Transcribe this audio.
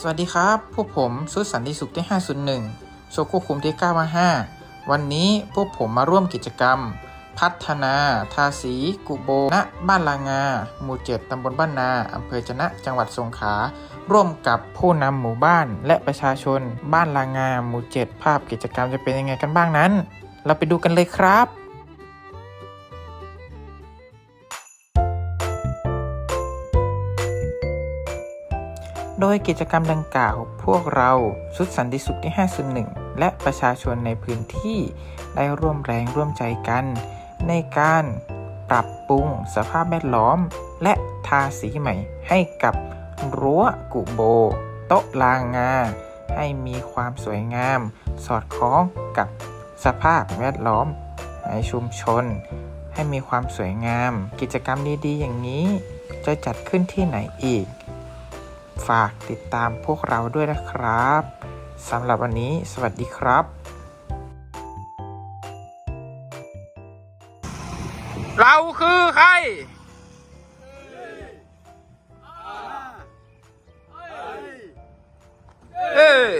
สวัสดีครับ พวกผมสุดสันติสุขที่ 501โชควบคุมที่ 955 วันนี้พวกผมมาร่วมกิจกรรม พัฒนา ทาสี กุโบ ณ บ้านลางา หมู่เจ็ดตำบลบ้านนา อำเภอจะนะ จังหวัดสงขลา ร่วมกับผู้นำหมู่บ้านและประชาชน บ้านลางา หมู่เจ็ดภาพกิจกรรมจะเป็นยังไงกันบ้างนั้น เราไปดูกันเลยครับ โดยกิจกรรมดังกล่าว พวกเราชุดสันติสุขที่ 501 และประชาชนในพื้นที่ได้ร่วมแรงร่วมใจกัน ในการปรับปรุงสภาพแวดล้อม และทาสีใหม่ให้กับรั้วกุโบ โต๊ะลางงา ให้มีความสวยงาม สอดคล้องกับสภาพแวดล้อม ในชุมชน ให้มีความสวยงาม กิจกรรมดีๆอย่างนี้ จะจัดขึ้นที่ไหนอีก ฝากติดตามพวกเราด้วยนะครับสำหรับวันนี้สวัสดีครับ เราคือใครเอ้ย